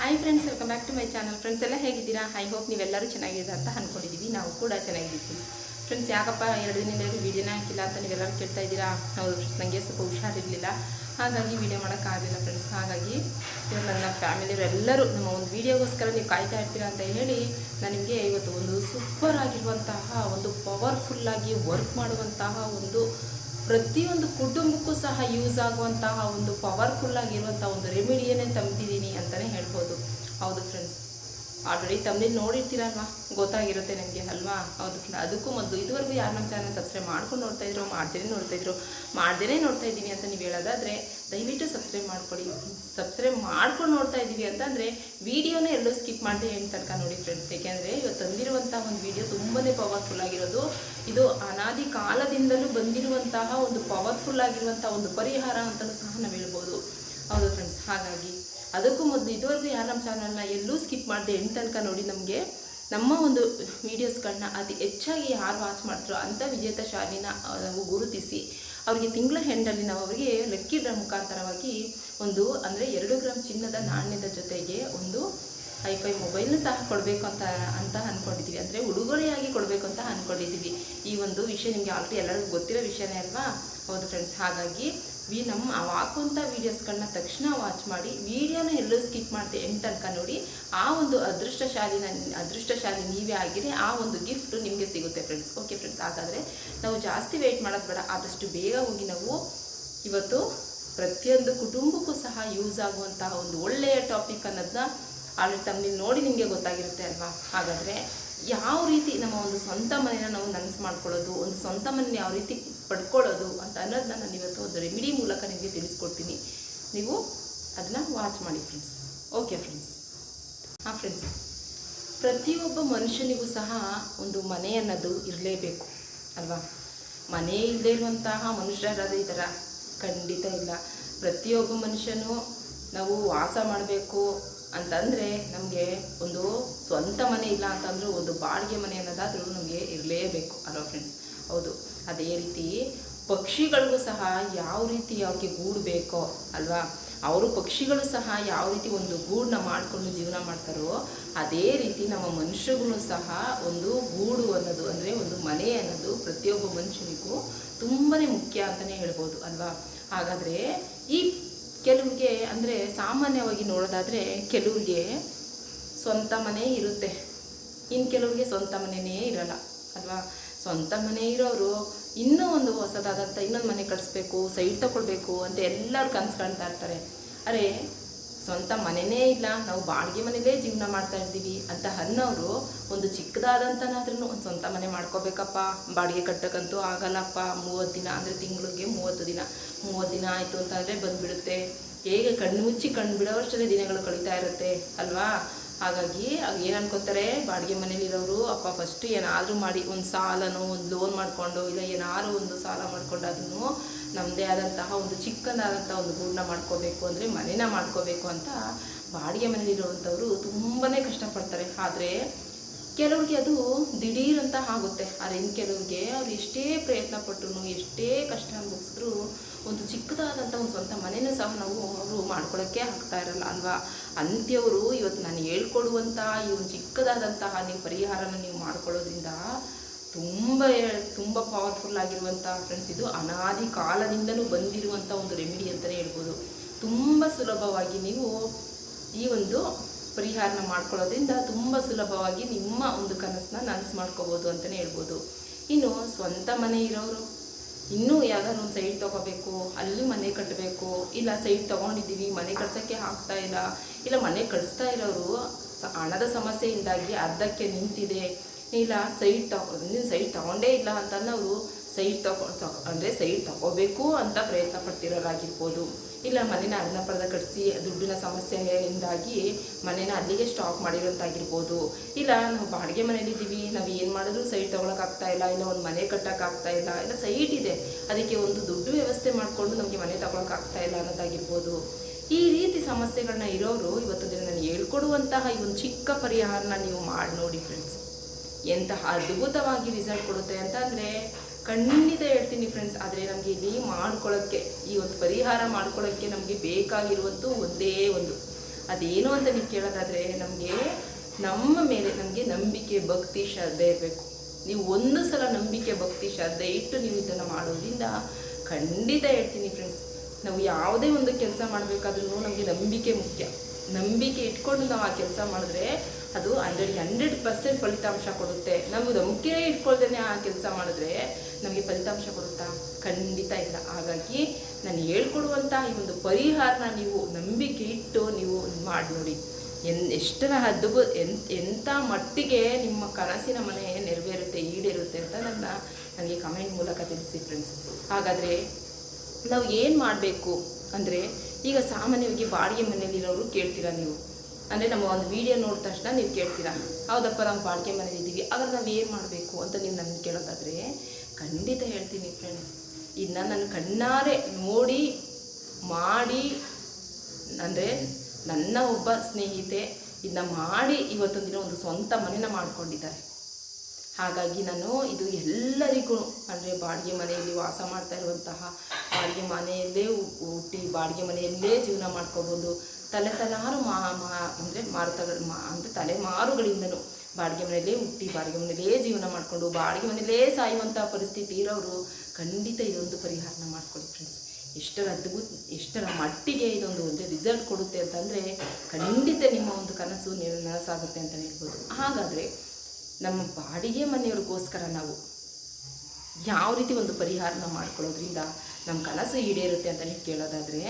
Hi friends welcome back to my channel friends ಎಲ್ಲ ಹೇಗಿದ್ದೀರಾ? I hope ನೀವೆಲ್ಲರೂ ಚೆನ್ನಾಗಿದೆ ಅಂತ ಅಂದ್ಕೊಂಡಿದ್ದೀವಿ ನಾವು ಕೂಡ ಚೆನ್ನಾಗಿದ್ದೀವಿ. ಫ್ರೆಂಡ್ಸ್ ಯಾಕಪ್ಪ ಎರಡು ದಿನದಿಂದ ವೀಡಿಯೋನೇ ಹಾಕಿಲ್ಲ ಅಂತ ನೀವೆಲ್ಲರೂ ಕೇಳ್ತಾ ಇದ್ದೀರಾ? ಹೌದು ಫ್ರೆಂಡ್ಸ್ ನನಗೆ ಸ್ವಲ್ಪ ಹುಷಾರಿರಲಿಲ್ಲ. ಹಾಗಾಗಿ ವೀಡಿಯೋ ಮಾಡೋಕ್ಕಾಗಲಿಲ್ಲ ಫ್ರೆಂಡ್ಸ್ ಹಾಗಾಗಿ ಇವಾಗ ನನ್ನ ಫ್ಯಾಮಿಲಿಯವರೆಲ್ಲರೂ ನಮ್ಮ ಒಂದು ವೀಡಿಯೋಗೋಸ್ಕರ ನೀವು ಕಾಯ್ತಾ ಇರ್ತೀರಾ ಅಂತ ಹೇಳಿ ನನಗೆ ಇವತ್ತು ಒಂದು ಸೂಪರ್ ಆಗಿರುವಂತಹ, ಒಂದು ಪವರ್ಫುಲ್ಲಾಗಿ ವರ್ಕ್ ಮಾಡುವಂತಹ ಒಂದು ಪ್ರತಿಯೊಂದು ಕುಟುಂಬಕ್ಕೂ ಸಹ ಯೂಸ್ ಆಗುವಂತಹ ಒಂದು ಪವರ್ಫುಲ್ ಆಗಿರುವಂತಹ ಒಂದು ರೆಮಿಡಿಯನ್ನೇ ತಂಬಿದ್ದೀನಿ ಅಂತಲೇ ಹೇಳ್ಬೋದು. ಹೌದು ಫ್ರೆಂಡ್ಸ್ ಆಲ್ರೆಡಿ ತಮ್ಮಲ್ಲಿ ನೋಡಿರ್ತೀರಲ್ವಾ? ಗೊತ್ತಾಗಿರುತ್ತೆ ನಿಮಗೆ ಅಲ್ವಾ? ಹೌದು. ಅದಕ್ಕೂ ಮೊದಲು ಇದುವರೆಗೂ ಯಾರು ನಮ್ಮ ಚಾನಲ್ ಸಬ್ಸ್ಕ್ರೈಬ್ ಮಾಡ್ಕೊಂಡು ನೋಡ್ತಾ ಇದ್ರು, ಮಾಡ್ದೇನೆ ನೋಡ್ತಾ ಇದ್ರು, ಮಾಡ್ದೇನೆ ನೋಡ್ತಾ ಇದ್ದೀನಿ ಅಂತ ನೀವು ಹೇಳೋದಾದರೆ ದಯವಿಟ್ಟು ಸಬ್ಸ್ಕ್ರೈಬ್ ಮಾಡ್ಕೊಳ್ಳಿ ಸಬ್ಸ್ಕ್ರೈಬ್ ಮಾಡ್ಕೊಂಡು ನೋಡ್ತಾ ಇದ್ದೀವಿ ಅಂತಂದರೆ ವೀಡಿಯೋನ ಎಲ್ಲೂ ಸ್ಕಿಪ್ ಮಾಡದೆ ಏನು ತನಕ ನೋಡಿ ಫ್ರೆಂಡ್ಸ್ ಏಕೆಂದರೆ ಇವತ್ತು ತಂದಿರುವಂಥ ಒಂದು ವೀಡಿಯೋ ತುಂಬಾ ಪವರ್ಫುಲ್ ಆಗಿರೋದು. ಇದು ಅನಾದಿ ಕಾಲದಿಂದಲೂ ಬಂದಿರುವಂತಹ ಒಂದು ಪವರ್ಫುಲ್ ಆಗಿರುವಂಥ ಒಂದು ಪರಿಹಾರ ಅಂತಲೂ ಸಹ ನಾವು ಹೇಳ್ಬೋದು. ಹೌದು ಫ್ರೆಂಡ್ಸ್ ಹಾಗಾಗಿ ಅದಕ್ಕೂ ಮೊದಲು ಇದುವರೆಗೂ ಯಾರು ನಮ್ಮ ಚಾನಲ್ನ ಎಲ್ಲೂ ಸ್ಕಿಪ್ ಮಾಡಿದೆ ಎಂಟು ತನಕ ನೋಡಿ ನಮಗೆ, ನಮ್ಮ ಒಂದು ವೀಡಿಯೋಸ್ಗಳನ್ನ ಅತಿ ಹೆಚ್ಚಾಗಿ ಯಾರು ವಾಚ್ ಮಾಡ್ತಾರೋ ಅಂಥ ವಿಜೇತ ಶಾಲಿನ ನಾವು ಗುರುತಿಸಿ ಅವರಿಗೆ ತಿಂಗಳ ಹೆಂಡಲ್ಲಿ ನಾವು ಅವರಿಗೆ ಲಕ್ಕಿ ಮುಖಾಂತರವಾಗಿ ಒಂದು ಅಂದರೆ ಎರಡು ಗ್ರಾಮ್ ಚಿನ್ನದ ನಾಣ್ಯದ ಜೊತೆಗೆ ಒಂದು ಐಫೈ ಮೊಬೈಲ್ನ ಸಹ ಕೊಡಬೇಕು ಅಂತ ಅಂತ ಅಂದ್ಕೊಂಡಿದ್ದೀವಿ ಅಂದರೆ ಉಡುಗೊರೆಯಾಗಿ ಕೊಡಬೇಕು ಅಂತ ಅಂದ್ಕೊಂಡಿದ್ದೀವಿ ಈ ಒಂದು ವಿಷಯ ನಿಮಗೆ ಆಲ್ರೆಡಿ ಎಲ್ಲರಿಗೂ ಗೊತ್ತಿರೋ ವಿಷಯನೇ ಅಲ್ವಾ? ಹೌದು ಫ್ರೆಂಡ್ಸ್ ಹಾಗಾಗಿ ವಿ ನಮ್ಮ ಅವು ಹಾಕುವಂಥ ವೀಡಿಯೋಸ್ಗಳನ್ನ ತಕ್ಷಣ ವಾಚ್ ಮಾಡಿ ವೀಡಿಯೋನ ಎಲ್ಲರೂ ಸ್ಕಿಪ್ ಮಾಡ್ತೀವಿ ಎಂಟು ತನಕ ನೋಡಿ, ಆ ಒಂದು ಅದೃಷ್ಟಶಾಲಿನ ಅದೃಷ್ಟಶಾಲಿ ನೀವೇ ಆಗಿರಿ, ಆ ಒಂದು ಗಿಫ್ಟ್ ನಿಮಗೆ ಸಿಗುತ್ತೆ ಫ್ರೆಂಡ್ಸ್ ಓಕೆ ಫ್ರೆಂಡ್ಸ್ ಹಾಗಾದರೆ ನಾವು ಜಾಸ್ತಿ ವೆಯ್ಟ್ ಮಾಡೋದು ಬೇಡ, ಆದಷ್ಟು ಬೇಗ ಹೋಗಿ ನಾವು ಇವತ್ತು ಪ್ರತಿಯೊಂದು ಕುಟುಂಬಕ್ಕೂ ಸಹ ಯೂಸ್ ಆಗುವಂತಹ ಒಂದು ಒಳ್ಳೆಯ ಟಾಪಿಕ್ ಅನ್ನೋದನ್ನ ಆಲ್ರೆಡಿ ತಮ್ಮ ನೋಡಿ ನಿಮಗೆ ಗೊತ್ತಾಗಿರುತ್ತೆ ಅಲ್ವಾ? ಹಾಗಾದರೆ ಯಾವ ರೀತಿ ನಮ್ಮ ಒಂದು ಸ್ವಂತ ಮನೆನ ನಾವು ನನಸು ಮಾಡ್ಕೊಳ್ಳೋದು, ಒಂದು ಸ್ವಂತ ಮನೆಯನ್ನು ಯಾವ ರೀತಿ ಪಡ್ಕೊಳ್ಳೋದು ಅಂತ ಅನ್ನೋದನ್ನ ನಾನು ಇವತ್ತು ಒಂದು ರೆಮಿಡಿ ಮೂಲಕ ನಿಮಗೆ ತಿಳಿಸ್ಕೊಡ್ತೀನಿ. ನೀವು ಅದನ್ನ ವಾಚ್ ಮಾಡಿ ಫ್ರೆಂಡ್ಸ್ ಓಕೆ ಫ್ರೆಂಡ್ಸ್ ಹಾಂ ಫ್ರೆಂಡ್ಸ್ ಪ್ರತಿಯೊಬ್ಬ ಮನುಷ್ಯನಿಗೂ ಸಹ ಒಂದು ಮನೆ ಅನ್ನೋದು ಇರಲೇಬೇಕು, ಅಲ್ವಾ? ಮನೆ ಇಲ್ಲದೆ ಇರುವಂತಹ ಮನುಷ್ಯರಾದ ಈ ಥರ ಖಂಡಿತ ಇಲ್ಲ. ಪ್ರತಿಯೊಬ್ಬ ಮನುಷ್ಯನೂ ನಾವು ವಾಸ ಮಾಡಬೇಕು ಅಂತಂದರೆ ನಮಗೆ ಒಂದು ಸ್ವಂತ ಮನೆ ಇಲ್ಲ ಅಂತಂದರೂ ಒಂದು ಬಾಡಿಗೆ ಮನೆ ಅನ್ನೋದಾದರೂ ನಮಗೆ ಇರಲೇಬೇಕು ಅಲ್ವಾ ಫ್ರೆಂಡ್ಸ್ ಹೌದು. ಅದೇ ರೀತಿ ಪಕ್ಷಿಗಳಿಗೂ ಸಹ ಯಾವ ರೀತಿ ಅವ್ರಿಗೆ ಗೂಡು ಬೇಕೋ ಅಲ್ವಾ? ಅವರು ಪಕ್ಷಿಗಳು ಸಹ ಯಾವ ರೀತಿ ಒಂದು ಗೂಡನ್ನ ಮಾಡಿಕೊಂಡು ಜೀವನ ಮಾಡ್ತಾರೋ ಅದೇ ರೀತಿ ನಮ್ಮ ಮನುಷ್ಯಗಳು ಸಹ ಒಂದು ಗೂಡು ಅನ್ನೋದು ಅಂದರೆ ಒಂದು ಮನೆ ಅನ್ನೋದು ಪ್ರತಿಯೊಬ್ಬ ಮನುಷ್ಯನಿಗೂ ತುಂಬಾ ಮುಖ್ಯ ಅಂತಲೇ ಹೇಳ್ಬೋದು ಅಲ್ವಾ? ಹಾಗಾದರೆ ಈ ಕೆಲವ್ರಿಗೆ ಅಂದರೆ ಸಾಮಾನ್ಯವಾಗಿ ನೋಡೋದಾದರೆ ಕೆಲವ್ರಿಗೆ ಸ್ವಂತ ಮನೆ ಇರುತ್ತೆ. ಇನ್ನು ಕೆಲವ್ರಿಗೆ ಸ್ವಂತ ಮನೆಯೇ ಇರಲ್ಲ, ಅಲ್ವಾ? ಸ್ವಂತ ಮನೆ ಇರೋರು ಇನ್ನೂ ಒಂದು ಹೊಸದಾದಂಥ ಇನ್ನೊಂದು ಮನೆ ಕಳಿಸ್ಬೇಕು, ಸೈಡ್ ತಗೊಳ್ಬೇಕು ಅಂತ ಎಲ್ಲರೂ ಕನ್ಸು ಕಾಣ್ತಾ ಇರ್ತಾರೆ. ಅರೆ ಸ್ವಂತ ಮನೆನೇ ಇಲ್ಲ. ನಾವು ಬಾಡಿಗೆ ಮನೇಲೇ ಜೀವನ ಮಾಡ್ತಾ ಇದ್ದೀವಿ ಅಂತ ಅನ್ನೋರು ಒಂದು ಚಿಕ್ಕದಾದಂತನಾದ್ರೂ ಒಂದು ಸ್ವಂತ ಮನೆ ಮಾಡ್ಕೋಬೇಕಪ್ಪ. ಬಾಡಿಗೆ ಕಟ್ಟಕ್ಕಂತೂ ಆಗಲ್ಲಪ್ಪ. ಮೂವತ್ತು ದಿನ ಅಂದರೆ ತಿಂಗಳಿಗೆ ಮೂವತ್ತು ದಿನ. ಮೂವತ್ತು ದಿನ ಆಯಿತು ಅಂತಂದರೆ ಬಂದುಬಿಡುತ್ತೆ. ಹೇಗೆ ಕಣ್ಣು ಮುಚ್ಚಿ ಕಣ್ಣು ಬಿಡೋವಷ್ಟೇ ದಿನಗಳು ಕಳೀತಾ ಇರುತ್ತೆ. ಅಲ್ವಾ? ಹಾಗಾಗಿ ಅವ್ರು ಏನು ಅನ್ಕೋತಾರೆ? ಬಾಡಿಗೆ ಮನೇಲಿರೋರು, ಅಪ್ಪ ಫಸ್ಟ್ ಏನಾದರೂ ಮಾಡಿ. ಒಂದು ಸಾಲನೋ, ಒಂದು ಲೋನ್ ಮಾಡಿಕೊಂಡು, ಇಲ್ಲ ಏನಾದ್ರು ಒಂದು ಸಾಲ ಮಾಡ್ಕೊಂಡು ನಮ್ಮದೇ ಆದಂತಹ ಒಂದು ಚಿಕ್ಕದಾದಂಥ ಒಂದು ಗೂಡನ್ನ ಮಾಡ್ಕೋಬೇಕು ಅಂದರೆ ಮನೇನ ಮಾಡ್ಕೋಬೇಕು ಅಂತ ಬಾಡಿಗೆ ಮನೆಯಲ್ಲಿರುವಂಥವರು ತುಂಬಾ ಕಷ್ಟಪಡ್ತಾರೆ. ಆದರೆ ಕೆಲವ್ರಿಗೆ ಅದು ದಿಢೀರಂತ ಆಗುತ್ತೆ. ಆದರೆ ಇನ್ನು ಕೆಲವ್ರಿಗೆ ಅವ್ರು ಎಷ್ಟೇ ಪ್ರಯತ್ನ ಪಟ್ಟರು ಎಷ್ಟೇ ಕಷ್ಟ ಅನುಭವಿಸಿದ್ರು ಒಂದು ಚಿಕ್ಕದಾದಂಥ ಒಂದು ಸ್ವಂತ ಮನೆಯೂ ಸಹ ನಾವು ಅವರು ಮಾಡ್ಕೊಳ್ಳೋಕ್ಕೆ ಆಗ್ತಾ ಇರಲ್ಲ ಅಲ್ವಾ? ಅಂತ್ಯವರು ಇವತ್ತು ನಾನು ಹೇಳ್ಕೊಡುವಂಥ ಈ ಒಂದು ಚಿಕ್ಕದಾದಂತಹ ನೀವು ಪರಿಹಾರನ ನೀವು ಮಾಡ್ಕೊಳ್ಳೋದ್ರಿಂದ ತುಂಬ ತುಂಬ ಪವರ್ಫುಲ್ ಆಗಿರುವಂಥ ಫ್ರೆಂಡ್ಸ್ ಇದು. ಅನಾದಿ ಕಾಲದಿಂದಲೂ ಬಂದಿರುವಂಥ ಒಂದು ರೆಮಿಡಿ ಅಂತಲೇ ಹೇಳ್ಬೋದು. ತುಂಬ ಸುಲಭವಾಗಿ ನೀವು ಈ ಒಂದು ಪರಿಹಾರನ ಮಾಡ್ಕೊಳ್ಳೋದ್ರಿಂದ ತುಂಬ ಸುಲಭವಾಗಿ ನಿಮ್ಮ ಒಂದು ಕನಸನ್ನ ನನಸು ಮಾಡ್ಕೋಬೋದು ಅಂತಲೇ ಹೇಳ್ಬೋದು. ಇನ್ನು ಸ್ವಂತ ಮನೆ ಇರೋರು, ಇನ್ನೂ ಯಾವ್ದಾದ್ರು ಒಂದು ಸೈಟ್ ತೊಗೋಬೇಕು, ಅಲ್ಲಿ ಮನೆ ಕಟ್ಟಬೇಕು ಇಲ್ಲ ಸೈಡ್ ತೊಗೊಂಡಿದ್ದೀವಿ, ಮನೆ ಕಟ್ಸೋಕ್ಕೆ ಆಗ್ತಾ ಇಲ್ಲ ಇಲ್ಲ ಮನೆ ಕಟ್ಸ್ತಾ ಇರೋರು ಹಣದ ಸಮಸ್ಯೆಯಿಂದಾಗಿ ಅರ್ಧಕ್ಕೆ ನಿಂತಿದೆ ಇಲ್ಲ ಸೈಟ್ ತಗೊ, ನೀನು ಸೈಟ್ ತಗೊಂಡೇ ಇಲ್ಲ ಅಂತನ್ನೋರು ಸೈಟ್ ತಗೊ ತಗೊ, ಅಂದರೆ ಸೈಟ್ ತಗೋಬೇಕು ಅಂತ ಪ್ರಯತ್ನ ಪಡ್ತಿರೋರಾಗಿರ್ಬೋದು. ಇಲ್ಲ, ಮನೇನ ಅನ್ನ ಪಡೆದ ಕಟ್ಸಿ, ದುಡ್ಡಿನ ಸಮಸ್ಯೆಯಿಂದಾಗಿ ಮನೇನ ಅಲ್ಲಿಗೆ ಸ್ಟಾಕ್ ಮಾಡಿರೋಂತಾಗಿರ್ಬೋದು. ಇಲ್ಲ, ನಾವು ಬಾಡಿಗೆ ಮನೇಲಿದ್ದೀವಿ ನಾವು ಏನು ಮಾಡಿದ್ರು ಸೈಟ್ ತೊಗೊಳಕ್ಕಾಗ್ತಾ ಇಲ್ಲ ಇಲ್ಲ ಒಂದು ಮನೆ ಕಟ್ಟೋಕ್ಕಾಗ್ತಾ ಇಲ್ಲ ಇಲ್ಲ ಸೈಟ್ ಇದೆ. ಅದಕ್ಕೆ ಒಂದು ದುಡ್ಡು ವ್ಯವಸ್ಥೆ ಮಾಡಿಕೊಂಡು ನಮಗೆ ಮನೆ ತೊಗೊಳಕ್ಕಾಗ್ತಾ ಇಲ್ಲ ಅನ್ನೋದಾಗಿರ್ಬೋದು. ಈ ರೀತಿ ಸಮಸ್ಯೆಗಳನ್ನ ಇರೋರು ಇವತ್ತು ದಿನ ನಾನು ಹೇಳ್ಕೊಡುವಂತಹ ಈ ಒಂದು ಚಿಕ್ಕ ಪರಿಹಾರನ ನೀವು ಮಾಡಿ ನೋಡಿ ಫ್ರೆಂಡ್ಸ್ ಎಂತಹ ಅದ್ಭುತವಾಗಿ ರಿಸಲ್ಟ್ ಕೊಡುತ್ತೆ ಅಂತ ಅಂದರೆ ಖಂಡಿತ ಹೇಳ್ತೀನಿ ಫ್ರೆಂಡ್ಸ್ ಆದರೆ ನಮಗೆ ಇಲ್ಲಿ ಮಾಡ್ಕೊಳ್ಳೋಕ್ಕೆ ಈ ಒಂದು ಪರಿಹಾರ ಮಾಡ್ಕೊಳ್ಳೋಕ್ಕೆ ನಮಗೆ ಬೇಕಾಗಿರುವಂಥ ಒಂದೇ ಒಂದು. ಅದೇನು ಅಂತ ನೀವು ಕೇಳೋದಾದರೆ ನಮಗೆ ನಮ್ಮ ಮೇಲೆ ನಮಗೆ ನಂಬಿಕೆ, ಭಕ್ತಿ, ಶ್ರದ್ಧೆ ಇರಬೇಕು. ನೀವು ಒಂದು ಸಲ ನಂಬಿಕೆ, ಭಕ್ತಿ, ಶ್ರದ್ಧೆ ಇಟ್ಟು ನೀವು ಇದನ್ನು ಮಾಡೋದ್ರಿಂದ ಖಂಡಿತ ಹೇಳ್ತೀನಿ ಫ್ರೆಂಡ್ಸ್ ನಾವು ಯಾವುದೇ ಒಂದು ಕೆಲಸ ಮಾಡಬೇಕಾದ್ರೂ ನಮಗೆ ನಂಬಿಕೆ ಮುಖ್ಯ. ನಂಬಿಕೆ ಇಟ್ಕೊಂಡು ನಾವು ಆ ಕೆಲಸ ಮಾಡಿದ್ರೆ ಅದು ಹಂಡ್ರೆಡ್ ಹಂಡ್ರೆಡ್ ಪರ್ಸೆಂಟ್ ಫಲಿತಾಂಶ ಕೊಡುತ್ತೆ. ನಮಗೆ ಮುಖ್ಯನೇ ಇಟ್ಕೊಳ್ದೇ ಆ ಕೆಲಸ ಮಾಡಿದ್ರೆ ನಮಗೆ ಫಲಿತಾಂಶ ಕೊಡುತ್ತಾ? ಖಂಡಿತ ಇಲ್ಲ. ಹಾಗಾಗಿ ನಾನು ಹೇಳ್ಕೊಡುವಂಥ ಈ ಒಂದು ಪರಿಹಾರನ ನೀವು ನಂಬಿಕೆ ಇಟ್ಟು ನೀವು ಮಾಡಿ ನೋಡಿ. ಎನ್ ಎಷ್ಟರ ಹದ್ದು ಎನ್ ಎಂಥ ಮಟ್ಟಿಗೆ ನಿಮ್ಮ ಕನಸಿನ ಮನೆ ನೆರವೇರುತ್ತೆ, ಈಡೇರುತ್ತೆ ಅಂತ ನನ್ನ, ನನಗೆ ಕಮೆಂಟ್ ಮೂಲಕ ತಿಳಿಸಿ ಫ್ರೆಂಡ್ಸ್ ಹಾಗಾದರೆ ನಾವು ಏನು ಮಾಡಬೇಕು? ಅಂದರೆ ಈಗ ಸಾಮಾನ್ಯವಾಗಿ ಬಾಡಿಗೆ ಮನೆಯಲ್ಲಿರೋರು ಕೇಳ್ತೀರಾ ನೀವು? ಅಂದರೆ ನಮ್ಮ ಒಂದು ವಿಡಿಯೋ ನೋಡಿದ ತಕ್ಷಣ ನೀವು ಕೇಳ್ತೀರಾ, ಹೌದಪ್ಪ ನಾವು ಬಾಡಿಗೆ ಮನೇಲಿ ಇದ್ದೀವಿ ಆದ್ರೆ ನಾವು ಏನು ಮಾಡಬೇಕು ಅಂತ ನೀವು ನನ್ನ ಕೇಳೋದಾದರೆ, ಖಂಡಿತ ಹೇಳ್ತೀನಿ ಫ್ರೆಂಡ್ಸ್ ಇದನ್ನ ನಾನು ಕಣ್ಣಾರೆ ನೋಡಿ, ಮಾಡಿ, ಅಂದರೆ ನನ್ನ ಒಬ್ಬ ಸ್ನೇಹಿತೆ ಇದನ್ನ ಮಾಡಿ ಇವತ್ತೊಂದು ದಿನ ಒಂದು ಸ್ವಂತ ಮನೆನ ಮಾಡ್ಕೊಂಡಿದ್ದಾರೆ. ಹಾಗಾಗಿ ನಾನು ಇದು ಎಲ್ಲರಿಗೂ, ಅಂದರೆ ಬಾಡಿಗೆ ಮನೆಯಲ್ಲಿ ವಾಸ ಮಾಡ್ತಾ ಇರುವಂತಹ ಬಾಡಿಗೆ ಮನೆಯಲ್ಲೇ ಹುಟ್ಟಿ ಬಾಡಿಗೆ ಮನೆಯಲ್ಲೇ ಜೀವನ ಮಾಡ್ಕೋಬೋದು ತಲೆ ತಲಾರು ಮಾ ಅಂದರೆ ಮಾರುತಗಳು ಮಾ ಅಂದರೆ ತಲೆಮಾರುಗಳಿಂದನೂ ಬಾಡಿಗೆ ಮನೆಯಲ್ಲೇ ಹುಟ್ಟಿ, ಬಾಡಿಗೆ ಮನೆಯಲ್ಲೇ ಜೀವನ ಮಾಡಿಕೊಂಡು, ಬಾಡಿಗೆ ಮನೆಯಲ್ಲೇ ಸಾಯುವಂಥ ಪರಿಸ್ಥಿತಿ ಇರೋರು ಖಂಡಿತ ಇದೊಂದು ಪರಿಹಾರನ ಮಾಡ್ಕೊಳ್ಳಿ ಫ್ರೆಂಡ್ಸ್ ಎಷ್ಟರ ಅದ್ಭುತ, ಎಷ್ಟರ ಮಟ್ಟಿಗೆ ಇದೊಂದು ಒಂದು ರಿಸಲ್ಟ್ ಕೊಡುತ್ತೆ ಅಂತಂದರೆ ಖಂಡಿತ ನಿಮ್ಮ ಒಂದು ಕನಸು ನನಸಾಗುತ್ತೆ ಅಂತ ಹೇಳ್ಬೋದು. ಹಾಗಾದರೆ ನಮ್ಮ ಬಾಡಿಗೆ ಮನೆಯವ್ರಿಗೋಸ್ಕರ ನಾವು ಯಾವ ರೀತಿ ಒಂದು ಪರಿಹಾರನ ಮಾಡ್ಕೊಳ್ಳೋದ್ರಿಂದ ನಮ್ಮ ಕನಸು ಈಡೇರುತ್ತೆ ಅಂತ ನೀವು ಕೇಳೋದಾದರೆ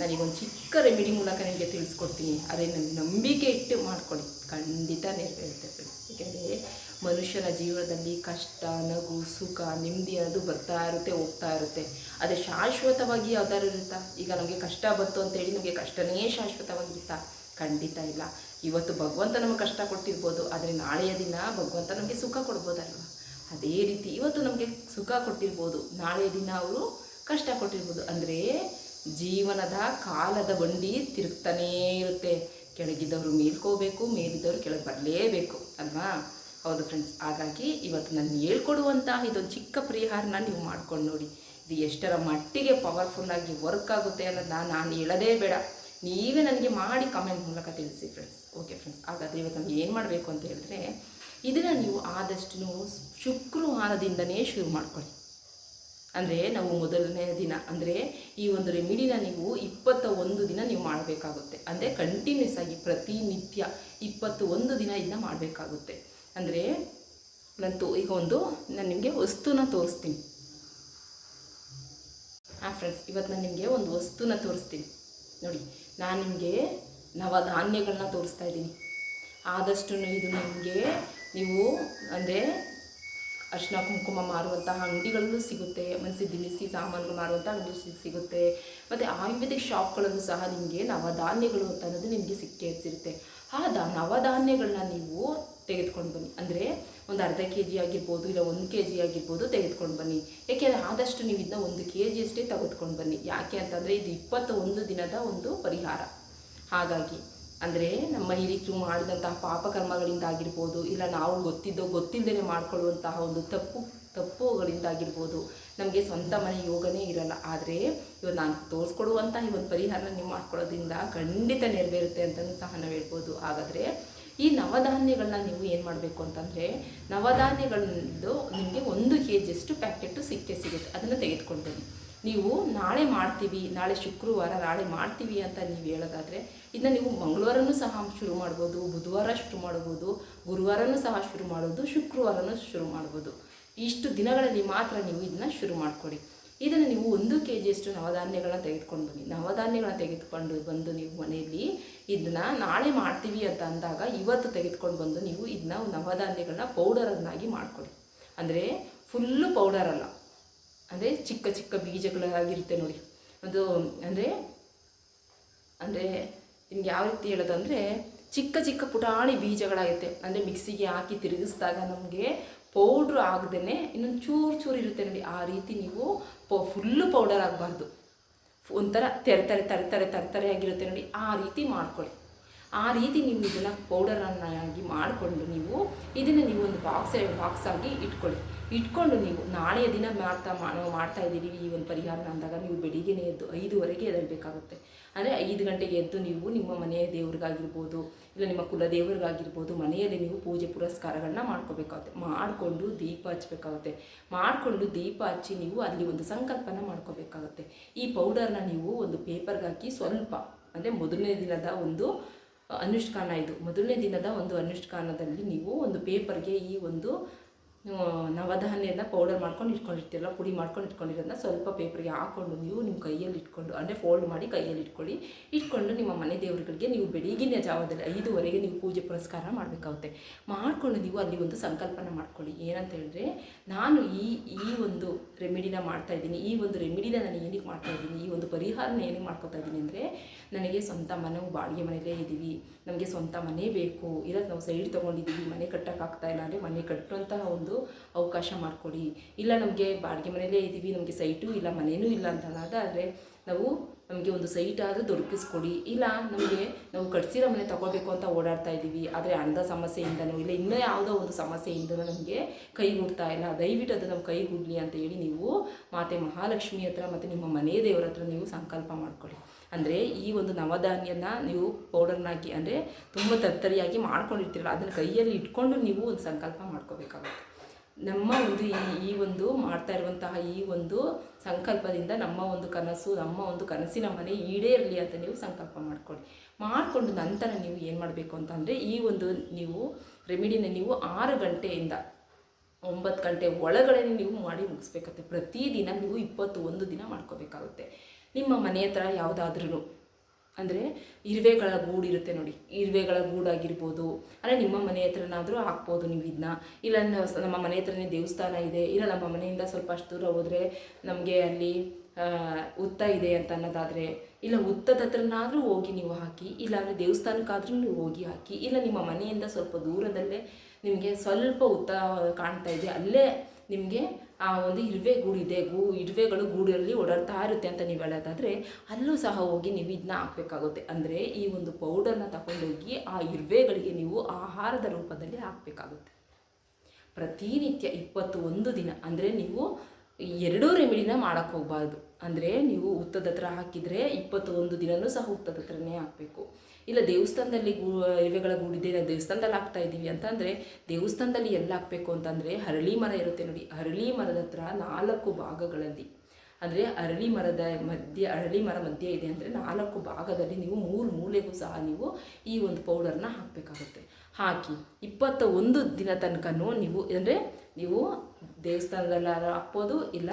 ನನಗೊಂದು ಚಿಕ್ಕ ರೆಮಿಡಿ ಮೂಲಕ ನಿಮಗೆ ತಿಳಿಸ್ಕೊಡ್ತೀನಿ. ಅದೇ ನನ್ನ ನಂಬಿಕೆ ಇಟ್ಟು ಮಾಡ್ಕೊಳ್ಳಿ. ಖಂಡಿತ ನೆರವೇರುತ್ತೆ ಫ್ರೆಂಡ್ಸ್ ಏಕೆಂದರೆ ಮನುಷ್ಯನ ಜೀವನದಲ್ಲಿ ಕಷ್ಟ, ನಗು, ಸುಖ, ನೆಮ್ಮದಿ ಅನ್ನೋದು ಬರ್ತಾ ಇರುತ್ತೆ, ಹೋಗ್ತಾ ಇರುತ್ತೆ. ಅದು ಶಾಶ್ವತವಾಗಿ ಯಾವ್ದಾರು ಇರುತ್ತಾ? ಈಗ ನಮಗೆ ಕಷ್ಟ ಬಂತು ಅಂತೇಳಿ ನಮಗೆ ಕಷ್ಟನೇ ಶಾಶ್ವತವಾಗಿರುತ್ತಾ? ಖಂಡಿತ ಇಲ್ಲ. ಇವತ್ತು ಭಗವಂತ ನಮಗೆ ಕಷ್ಟ ಕೊಟ್ಟಿರ್ಬೋದು, ಆದರೆ ನಾಳೆಯ ದಿನ ಭಗವಂತ ನಮಗೆ ಸುಖ ಕೊಡ್ಬೋದಲ್ವ? ಅದೇ ರೀತಿ ಇವತ್ತು ನಮಗೆ ಸುಖ ಕೊಟ್ಟಿರ್ಬೋದು, ನಾಳೆಯ ದಿನ ಅವರು ಕಷ್ಟ ಕೊಟ್ಟಿರ್ಬೋದು. ಅಂದರೆ ಜೀವನದ ಕಾಲದ ಬಂಡಿ ತಿರುಗ್ತಾನೇ ಇರುತ್ತೆ. ಕೆಳಗಿದ್ದವರು ಮೇಲ್ಕೋಬೇಕು, ಮೇಲಿದ್ದವರು ಕೆಳಗೆ ಬರಲೇಬೇಕು, ಅಲ್ವಾ? ಹೌದು ಫ್ರೆಂಡ್ಸ್ ಹಾಗಾಗಿ ಇವತ್ತು ನಾನು ಹೇಳ್ಕೊಡುವಂತಹ ಇದೊಂದು ಚಿಕ್ಕ ಪರಿಹಾರನ ನೀವು ಮಾಡ್ಕೊಂಡು ನೋಡಿ. ಇದು ಎಷ್ಟರ ಮಟ್ಟಿಗೆ ಪವರ್ಫುಲ್ ಆಗಿ ವರ್ಕ್ ಆಗುತ್ತೆ ಅನ್ನೋದನ್ನ ನಾನು ಹೇಳೋದೇ ಬೇಡ. ನೀವೇ ನನಗೆ ಮಾಡಿ ಕಮೆಂಟ್ ಮೂಲಕ ತಿಳಿಸಿ ಫ್ರೆಂಡ್ಸ್ ಓಕೆ ಫ್ರೆಂಡ್ಸ್ ಹಾಗಾದರೆ ಇವತ್ತು ನಮ್ಗೆ ಏನು ಮಾಡಬೇಕು ಅಂತ ಹೇಳಿದ್ರೆ, ಇದನ್ನು ನೀವು ಆದಷ್ಟು ಶುಕ್ರವಾರದಿಂದನೇ ಶುರು ಮಾಡ್ಕೊಳ್ಳಿ. ಅಂದರೆ ನಾವು ಮೊದಲನೇ ದಿನ, ಅಂದರೆ ಈ ಒಂದು ರೆಮಿಡಿನ ನೀವು ಇಪ್ಪತ್ತ ಒಂದು ದಿನ ನೀವು ಮಾಡಬೇಕಾಗುತ್ತೆ. ಅಂದರೆ ಕಂಟಿನ್ಯೂಸ್ ಆಗಿ ಪ್ರತಿನಿತ್ಯ ಇಪ್ಪತ್ತು ಒಂದು ದಿನ ಇದನ್ನ ಮಾಡಬೇಕಾಗುತ್ತೆ. ಅಂದರೆ ನಂತು ಈಗ ಒಂದು, ನಾನು ನಿಮಗೆ ವಸ್ತುನ ತೋರಿಸ್ತೀನಿ. ಹಾಂ ಫ್ರೆಂಡ್ಸ್ ಇವತ್ತು ನಾನು ನಿಮಗೆ ಒಂದು ವಸ್ತುನ ತೋರಿಸ್ತೀನಿ. ನೋಡಿ, ನಾನು ನಿಮಗೆ ನವಧಾನ್ಯಗಳನ್ನ ತೋರಿಸ್ತಾ ಇದ್ದೀನಿ. ಆದಷ್ಟು ಇದು ನಿಮಗೆ ನೀವು, ಅಂದರೆ ಅರಿಶಿನ ಕುಂಕುಮ ಮಾರುವಂತಹ ಅಂಗಡಿಗಳಲ್ಲೂ ಸಿಗುತ್ತೆ ಮನಸ್ಸಿ ದಿನಸಿ ಸಾಮಾನುಗಳು ಮಾರುವಂಥ ಅಂಗಡಿ ಸಿಗುತ್ತೆ. ಮತ್ತು ಆಯುರ್ವೇದಿಕ್ ಶಾಪ್ಗಳಲ್ಲೂ ಸಹ ನಿಮಗೆ ನವಧಾನ್ಯಗಳು ಅಂತ ಅನ್ನೋದು ನಿಮಗೆ ಸಿಕ್ಕೇ ಸಿರುತ್ತೆ ಆ ದ ನವಧಾನ್ಯಗಳನ್ನ ನೀವು ತೆಗೆದುಕೊಂಡು ಬನ್ನಿ. ಅಂದರೆ ಒಂದು ಅರ್ಧ ಕೆ ಜಿ ಆಗಿರ್ಬೋದು, ಇಲ್ಲ ಒಂದು ಕೆ ಜಿ ಆಗಿರ್ಬೋದು ತೆಗೆದುಕೊಂಡು ಬನ್ನಿ. ಏಕೆಂದರೆ ಆದಷ್ಟು ನೀವು ಇದನ್ನ ಒಂದು ಕೆ ಜಿಯಷ್ಟೇ ತೆಗೆದುಕೊಂಡು ಬನ್ನಿ. ಯಾಕೆ ಅಂತಂದರೆ ಇದು ಇಪ್ಪತ್ತ ಒಂದು ದಿನದ ಒಂದು ಪರಿಹಾರ. ಹಾಗಾಗಿ ಅಂದರೆ ನಮ್ಮ ಹಿರಿಕರು ಮಾಡಿದಂತಹ ಪಾಪಕರ್ಮಗಳಿಂದ ಆಗಿರ್ಬೋದು, ಇಲ್ಲ ನಾವು ಗೊತ್ತಿದ್ದೋ ಗೊತ್ತಿಲ್ಲದೇ ಮಾಡ್ಕೊಳ್ಳುವಂತಹ ಒಂದು ತಪ್ಪು ತಪ್ಪುಗಳಿಂದಾಗಿರ್ಬೋದು ನಮಗೆ ಸ್ವಂತ ಮನೆ ಯೋಗನೇ ಇರಲ್ಲ. ಆದರೆ ಇವತ್ತು ನಾನು ತೋರಿಸ್ಕೊಡುವಂಥ ಈ ಒಂದು ಪರಿಹಾರನ ನೀವು ಮಾಡ್ಕೊಳ್ಳೋದ್ರಿಂದ ಖಂಡಿತ ನೆರವೇರುತ್ತೆ ಅಂತಲೂ ಸಹ ನಾವು ಹೇಳ್ಬೋದು. ಹಾಗಾದರೆ ಈ ನವಧಾನ್ಯಗಳನ್ನ ನೀವು ಏನು ಮಾಡಬೇಕು ಅಂತಂದರೆ ನವಧಾನ್ಯಗಳದ್ದು ನಿಮಗೆ ಒಂದು ಕೆ ಜಿಯಷ್ಟು ಪ್ಯಾಕೆಟು ಸಿಕ್ಕೇ ಸಿಗುತ್ತೆ. ಅದನ್ನು ತೆಗೆದುಕೊಂಡು ನೀವು ನಾಳೆ ಮಾಡ್ತೀವಿ, ನಾಳೆ ಶುಕ್ರವಾರ ನಾಳೆ ಮಾಡ್ತೀವಿ ಅಂತ ನೀವು ಹೇಳೋದಾದರೆ ಇದನ್ನ ನೀವು ಮಂಗಳವಾರನೂ ಸಹ ಶುರು ಮಾಡ್ಬೋದು, ಬುಧವಾರ ಶುರು ಮಾಡ್ಬೋದು, ಗುರುವಾರನೂ ಸಹ ಶುರು ಮಾಡ್ಬೋದು ಶುಕ್ರವಾರನೂ ಶುರು ಮಾಡ್ಬೋದು. ಇಷ್ಟು ದಿನಗಳಲ್ಲಿ ಮಾತ್ರ ನೀವು ಇದನ್ನ ಶುರು ಮಾಡಿಕೊಡಿ. ಇದನ್ನು ನೀವು ಒಂದು ಕೆ ಜಿಯಷ್ಟು ನವಧಾನ್ಯಗಳನ್ನ ತೆಗೆದುಕೊಂಡು ಬನ್ನಿ. ನವಧಾನ್ಯಗಳನ್ನ ತೆಗೆದುಕೊಂಡು ಬಂದು ನೀವು ಮನೆಯಲ್ಲಿ ಇದನ್ನ ನಾಳೆ ಮಾಡ್ತೀವಿ ಅಂತ ಅಂದಾಗ ಇವತ್ತು ತೆಗೆದುಕೊಂಡು ಬಂದು ನೀವು ಇದನ್ನ ನವಧಾನ್ಯಗಳನ್ನ ಪೌಡರನ್ನಾಗಿ ಮಾಡಿಕೊಡಿ. ಅಂದರೆ ಫುಲ್ಲು ಪೌಡರ್ ಅಲ್ಲ. ಅಂದರೆ ಚಿಕ್ಕ ಚಿಕ್ಕ ಬೀಜಗಳಾಗಿರುತ್ತೆ ನೋಡಿ. ಅದು ಅಂದರೆ ಅಂದರೆ ನಿಮ್ಗೆ ಯಾವ ರೀತಿ ಹೇಳೋದಂದರೆ ಚಿಕ್ಕ ಚಿಕ್ಕ ಪುಟಾಣಿ ಬೀಜಗಳಾಗುತ್ತೆ. ಅಂದರೆ ಮಿಕ್ಸಿಗೆ ಹಾಕಿ ತಿರುಗಿಸಿದಾಗ ನಮಗೆ ಪೌಡ್ರ್ ಆಗದೇ ಇನ್ನೊಂದು ಚೂರು ಚೂರು ಇರುತ್ತೆ ನೋಡಿ. ಆ ರೀತಿ ನೀವು ಪೌ ಫುಲ್ಲು ಪೌಡರ್ ಆಗಬಾರ್ದು. ಒಂಥರ ತರೆ ತರೆ ತರೆ ಆಗಿರುತ್ತೆ ನೋಡಿ. ಆ ರೀತಿ ಮಾಡ್ಕೊಳ್ಳಿ. ಆ ರೀತಿ ನೀವು ಇದನ್ನು ಪೌಡರನ್ನಾಗಿ ಮಾಡಿಕೊಂಡು ನೀವು ಇದನ್ನು ನೀವು ಒಂದು ಬಾಕ್ಸ್ ಬಾಕ್ಸ್ ಆಗಿ ಇಟ್ಕೊಳ್ಳಿ. ಇಟ್ಕೊಂಡು ನೀವು ನಾಳೆಯ ದಿನ ಮಾಡ್ತಾ ಮಾಡ್ತಾ ಇದ್ದೀವಿ ಈ ಒಂದು ಪರಿಹಾರ ಅಂದಾಗ ನೀವು ಬೆಳಿಗ್ಗೆನೇ ಎದ್ದು ಐದುವರೆಗೆ ಎದ್ದೇಳಬೇಕಾಗುತ್ತೆ. ಅಂದರೆ ಐದು ಗಂಟೆಗೆ ಎದ್ದು ನೀವು ನಿಮ್ಮ ಮನೆಯ ದೇವ್ರಿಗಾಗಿರ್ಬೋದು, ಇಲ್ಲ ನಿಮ್ಮ ಕುಲದೇವ್ರಿಗಾಗಿರ್ಬೋದು, ಮನೆಯಲ್ಲಿ ನೀವು ಪೂಜೆ ಪುರಸ್ಕಾರಗಳನ್ನ ಮಾಡ್ಕೋಬೇಕಾಗುತ್ತೆ. ಮಾಡಿಕೊಂಡು ದೀಪ ಹಚ್ಚಬೇಕಾಗುತ್ತೆ ಮಾಡಿಕೊಂಡು ದೀಪ ಹಚ್ಚಿ ನೀವು ಅಲ್ಲಿ ಒಂದು ಸಂಕಲ್ಪನ ಮಾಡ್ಕೋಬೇಕಾಗುತ್ತೆ. ಈ ಪೌಡರ್ನ ನೀವು ಒಂದು ಪೇಪರ್ಗೆ ಹಾಕಿ ಸ್ವಲ್ಪ, ಅಂದರೆ ಮೊದಲನೇ ದಿನದ ಒಂದು ಅನುಷ್ಠಾನ ಇದು ಮೊದಲನೇ ದಿನದ ಒಂದು ಅನುಷ್ಠಾನದಲ್ಲಿ ನೀವು ಒಂದು ಪೇಪರ್ಗೆ ಈ ಒಂದು ನವಧಾನ್ಯನ ಪೌಡರ್ ಮಾಡ್ಕೊಂಡು ಇಟ್ಕೊಂಡಿರ್ತೀರಲ್ಲ, ಪುಡಿ ಮಾಡ್ಕೊಂಡು ಇಟ್ಕೊಂಡಿರೋದನ್ನ ಸ್ವಲ್ಪ ಪೇಪರ್ಗೆ ಹಾಕ್ಕೊಂಡು ನೀವು ನಿಮ್ಮ ಕೈಯಲ್ಲಿ ಇಟ್ಕೊಂಡು, ಅಂದರೆ ಫೋಲ್ಡ್ ಮಾಡಿ ಕೈಯಲ್ಲಿ ಇಟ್ಕೊಳ್ಳಿ. ಇಟ್ಕೊಂಡು ನಿಮ್ಮ ಮನೆ ದೇವರುಗಳಿಗೆ ನೀವು ಬೆಳಗಿನ ಜಾವದಲ್ಲಿ ಐದುವರೆಗೆ ನೀವು ಪೂಜೆ ಪುರಸ್ಕಾರ ಮಾಡಬೇಕಾಗುತ್ತೆ. ಮಾಡಿಕೊಂಡು ನೀವು ಅಲ್ಲಿ ಒಂದು ಸಂಕಲ್ಪನ ಮಾಡ್ಕೊಳ್ಳಿ. ಏನಂತ ಹೇಳಿದ್ರೆ, ನಾನು ಈ ಈ ಒಂದು ರೆಮಿಡಿನ ಮಾಡ್ತಾ ಇದ್ದೀನಿ. ಈ ಒಂದು ರೆಮಿಡಿನ ನಾನು ಏನಕ್ಕೆ ಮಾಡ್ತಾ ಇದ್ದೀನಿ? ಪರಿಹಾರನ ಏನಕ್ಕೆ ಮಾಡ್ಕೋತಾ ಇದ್ದೀನಿ ಅಂದರೆ ನನಗೆ ಸ್ವಂತ ಮನೆ ಬಾಡಿಗೆ ಮನೆಯಲ್ಲೇ ಇದ್ದೀವಿ, ನಮಗೆ ಸ್ವಂತ ಮನೆ ಬೇಕು ಇರೋದು ನಾವು ಸೈಡ್ ತೊಗೊಂಡಿದ್ದೀವಿ, ಮನೆ ಕಟ್ಟೋಕ್ಕಾಗ್ತಾ ಇಲ್ಲ ಅಂದರೆ ಮನೆ ಕಟ್ಟುವಂತಹ ಒಂದು ಅವಕಾಶ ಮಾಡಿಕೊಡಿ. ಇಲ್ಲ ನಮಗೆ ಬಾಡಿಗೆ ಮನೆಯಲ್ಲೇ ಇದ್ದೀವಿ, ನಮಗೆ ಸೈಟು ಇಲ್ಲ, ಮನೇನೂ ಇಲ್ಲ ಅಂತ ಅನ್ನೋದಾದರೆ ನಾವು ನಮಗೆ ಒಂದು ಸೈಟ್ ಆದರೂ ದೊರಕಿಸ್ಕೊಡಿ. ಇಲ್ಲ, ನಮಗೆ ನಾವು ಕಟ್ಸಿರೋ ಮನೆ ತಗೋಬೇಕು ಅಂತ ಓಡಾಡ್ತಾ ಇದ್ದೀವಿ ಆದರೆ ಹಣದ ಸಮಸ್ಯೆಯಿಂದನೋ, ಇಲ್ಲ ಇನ್ನೂ ಯಾವುದೋ ಒಂದು ಸಮಸ್ಯೆಯಿಂದನೋ ನಮಗೆ ಕೈಗೂಡ್ತಾ ಇಲ್ಲ. ದಯವಿಟ್ಟು ಅದು ನಮ್ಮ ಕೈಗೂಡಲಿ ಅಂತ ಹೇಳಿ ನೀವು ಮಾತೆ ಮಹಾಲಕ್ಷ್ಮಿ ಹತ್ರ ಮತ್ತು ನಿಮ್ಮ ಮನೆ ದೇವರ ಹತ್ರ ನೀವು ಸಂಕಲ್ಪ ಮಾಡ್ಕೊಳ್ಳಿ ಅಂದರೆ ಈ ಒಂದು ನವಧಾನ್ಯನ ನೀವು ಪೌಡರ್ನಾಕಿ ಅಂದರೆ ತುಂಬ ತರ್ತರಿಯಾಗಿ ಮಾಡ್ಕೊಂಡಿರ್ತೀರಲ್ಲ, ಅದನ್ನು ಕೈಯಲ್ಲಿ ಇಟ್ಕೊಂಡು ನೀವು ಒಂದು ಸಂಕಲ್ಪ ಮಾಡ್ಕೋಬೇಕಾಗುತ್ತೆ. ನಮ್ಮ ಒಂದು ಈ ಒಂದು ಮಾಡ್ತಾ ಇರುವಂತಹ ಈ ಒಂದು ಸಂಕಲ್ಪದಿಂದ ನಮ್ಮ ಒಂದು ಕನಸು, ನಮ್ಮ ಒಂದು ಕನಸಿನ ಮನೆ ಈಡೇರಲಿ ಅಂತ ನೀವು ಸಂಕಲ್ಪ ಮಾಡ್ಕೊಳ್ಳಿ. ಮಾಡಿಕೊಂಡು ನಂತರ ನೀವು ಏನು ಮಾಡಬೇಕು ಅಂತಂದರೆ ಈ ಒಂದು ನೀವು ರೆಮಿಡಿನ ನೀವು ಆರು ಗಂಟೆಯಿಂದ ಒಂಬತ್ತು ಗಂಟೆ ಒಳಗಡೆ ನೀವು ಮಾಡಿ ಮುಗಿಸ್ಬೇಕಾಗುತ್ತೆ. ಪ್ರತಿದಿನ ನೀವು ಇಪ್ಪತ್ತು ಒಂದು ದಿನ ಮಾಡ್ಕೋಬೇಕಾಗುತ್ತೆ. ನಿಮ್ಮ ಮನೆ ಹತ್ರ ಯಾವುದಾದ್ರೂ ಅಂದರೆ ಇರುವೆಗಳ ಗೂಡಿರುತ್ತೆ ನೋಡಿ. ಇರುವೆಗಳ ಗೂಡಾಗಿರ್ಬೋದು. ಅಂದರೆ ನಿಮ್ಮ ಮನೆ ಹತ್ರನಾದರೂ ಹಾಕ್ಬೋದು ನೀವು ಇದನ್ನ ಇಲ್ಲ ನಮ್ಮ ಮನೆ ಹತ್ರನೇ ದೇವಸ್ಥಾನ ಇದೆ. ಇಲ್ಲ ನಮ್ಮ ಮನೆಯಿಂದ ಸ್ವಲ್ಪ ಅಷ್ಟು ದೂರ ಹೋದರೆ ನಮಗೆ ಅಲ್ಲಿ ಹುತ್ತ ಇದೆ ಅಂತ ಅನ್ನೋದಾದರೆ, ಇಲ್ಲ ಉತ್ತದ ಹತ್ರನಾದರೂ ಹೋಗಿ ನೀವು ಹಾಕಿ, ಇಲ್ಲ ಅಂದರೆ ದೇವಸ್ಥಾನಕ್ಕಾದರೂ ನೀವು ಹೋಗಿ ಹಾಕಿ, ಇಲ್ಲ ನಿಮ್ಮ ಮನೆಯಿಂದ ಸ್ವಲ್ಪ ದೂರದಲ್ಲೇ ನಿಮಗೆ ಸ್ವಲ್ಪ ಉತ್ತ ಕಾಣ್ತಾ ಇದೆ, ಅಲ್ಲೇ ನಿಮಗೆ ಆ ಒಂದು ಇರುವೆ ಗೂಡಿದೆ, ಗೂ, ಇರುವೆಗಳು ಗೂಡಲ್ಲಿ ಓಡಾಡ್ತಾ ಇರುತ್ತೆ ಅಂತ ನೀವು ಹೇಳೋದಾದರೆ ಅಲ್ಲೂ ಸಹ ಹೋಗಿ ನೀವು ಇದನ್ನ ಹಾಕಬೇಕಾಗುತ್ತೆ. ಅಂದರೆ ಈ ಒಂದು ಪೌಡರ್ನ ತಗೊಂಡೋಗಿ ಆ ಇರುವೆಗಳಿಗೆ ನೀವು ಆಹಾರದ ರೂಪದಲ್ಲಿ ಹಾಕಬೇಕಾಗುತ್ತೆ. ಪ್ರತಿನಿತ್ಯ ಇಪ್ಪತ್ತು ಒಂದು ದಿನ, ಅಂದರೆ ನೀವು ಎರಡೂ ರೆಮಿಡಿನ ಮಾಡೋಕ್ಕೆ ಹೋಗಬಾರ್ದು. ಅಂದರೆ ನೀವು ಹುತ್ತದ ಹತ್ರ ಹಾಕಿದರೆ ಇಪ್ಪತ್ತು ಒಂದು ದಿನವೂ ಸಹ ಹುತ್ತದ ಹತ್ರನೇ ಹಾಕಬೇಕು. ಇಲ್ಲ ದೇವಸ್ಥಾನದಲ್ಲಿ ಗೂ, ಇರುವೆಗಳ ಗೂಡಿದೆ, ನಾವು ದೇವಸ್ಥಾನದಲ್ಲಿ ಹಾಕ್ತಾ ಇದ್ದೀವಿ ಅಂತಂದರೆ, ದೇವಸ್ಥಾನದಲ್ಲಿ ಎಲ್ಲ ಹಾಕಬೇಕು ಅಂತಂದರೆ, ಹರಳಿ ಮರ ಇರುತ್ತೆ ನೋಡಿ. ಹರಳಿ ಮರದ ಹತ್ರ ನಾಲ್ಕು ಭಾಗಗಳಲ್ಲಿ. ಅಂದರೆ ಅರಳಿ ಮರದ ಮಧ್ಯೆ ಅರಳಿ ಮರ ಮಧ್ಯೆ ಇದೆ ಅಂದರೆ ನಾಲ್ಕು ಭಾಗದಲ್ಲಿ ನೀವು ಮೂರು ಮೂಲೆಗೂ ಸಹ ನೀವು ಈ ಒಂದು ಪೌಡರ್ನ ಹಾಕಬೇಕಾಗುತ್ತೆ. ಹಾಕಿ ಇಪ್ಪತ್ತ ಒಂದು ದಿನ ತನಕನೂ ನೀವು, ಅಂದರೆ ನೀವು ದೇವಸ್ಥಾನದಲ್ಲಾದ್ರೂ ಹಾಕ್ಬೋದು, ಇಲ್ಲ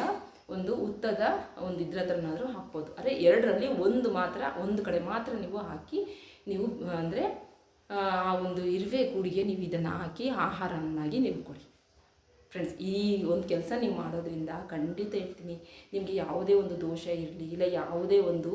ಒಂದು ಉತ್ತದ ಒಂದು ಇದ್ರ ಹತ್ರನಾದರೂ ಹಾಕ್ಬೋದು. ಅಂದರೆ ಎರಡರಲ್ಲಿ ಒಂದು ಮಾತ್ರ, ಒಂದು ಕಡೆ ಮಾತ್ರ ನೀವು ಹಾಕಿ ನೀವು ಅಂದರೆ, ಆ ಒಂದು ಇರುವೆ ಗೂಡಿಗೆ ನೀವು ಇದನ್ನು ಹಾಕಿ ಆಹಾರವನ್ನಾಗಿ ನೀವು ಕೊಡಿ. ಫ್ರೆಂಡ್ಸ್ ಈ ಒಂದು ಕೆಲಸ ನೀವು ಮಾಡೋದ್ರಿಂದ ಖಂಡಿತ ಹೇಳ್ತೀನಿ, ನಿಮಗೆ ಯಾವುದೇ ಒಂದು ದೋಷ ಇರಲಿ, ಇಲ್ಲ ಯಾವುದೇ ಒಂದು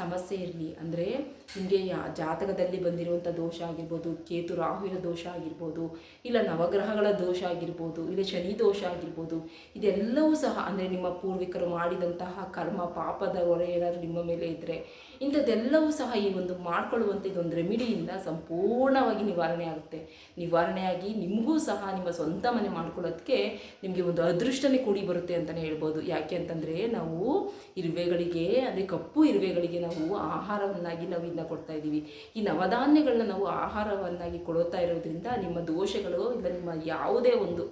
ಸಮಸ್ಯೆ ಇರಲಿ, ಅಂದರೆ ನಿಮಗೆ ಯಾ, ಜಾತಕದಲ್ಲಿ ಬಂದಿರುವಂಥ ದೋಷ ಆಗಿರ್ಬೋದು, ಕೇತು ರಾಹುವಿನ ದೋಷ ಆಗಿರ್ಬೋದು, ಇಲ್ಲ ನವಗ್ರಹಗಳ ದೋಷ ಆಗಿರ್ಬೋದು, ಇಲ್ಲ ಶನಿ ದೋಷ ಆಗಿರ್ಬೋದು, ಇದೆಲ್ಲವೂ ಸಹ, ಅಂದರೆ ನಿಮ್ಮ ಪೂರ್ವಿಕರು ಮಾಡಿದಂತಹ ಕರ್ಮ, ಪಾಪದ ಹೊರೆ ಏನಾದರೂ ನಿಮ್ಮ ಮೇಲೆ ಇದ್ದರೆ ಇಂಥದ್ದೆಲ್ಲವೂ ಸಹ ಈ ಒಂದು ಮಾಡ್ಕೊಳ್ಳುವಂಥ ಇದೊಂದು ರೆಮಿಡಿಯಿಂದ ಸಂಪೂರ್ಣವಾಗಿ ನಿವಾರಣೆ ಆಗುತ್ತೆ. ನಿವಾರಣೆಯಾಗಿ ನಿಮಗೂ ಸಹ ನಿಮ್ಮ ಸ್ವಂತ ಮನೆ ಮಾಡ್ಕೊಳ್ಳೋದಕ್ಕೆ ನಿಮಗೆ ಒಂದು ಅದೃಷ್ಟನೇ ಕೂಡಿ ಬರುತ್ತೆ ಅಂತಲೇ ಹೇಳ್ಬೋದು. ಯಾಕೆ ಅಂತಂದರೆ ನಾವು ಇರುವೆಗಳಿಗೆ, ಅದೇ ಕಪ್ಪು ಇರುವೆಗಳಿಗೆ ನಾವು ಆಹಾರವನ್ನಾಗಿ ನಾವು ಇದನ್ನ ಕೊಡ್ತಾ ಇದ್ದೀವಿ. ಈ ನವಧಾನ್ಯಗಳನ್ನ ನಾವು ಆಹಾರವನ್ನಾಗಿ ಕೊಡುತ್ತಾ ಇರೋದ್ರಿಂದ ನಿಮ್ಮ ದೋಷಗಳು ಇಲ್ಲ, ನಿಮ್ಮ ಯಾವುದೇ ಒಂದು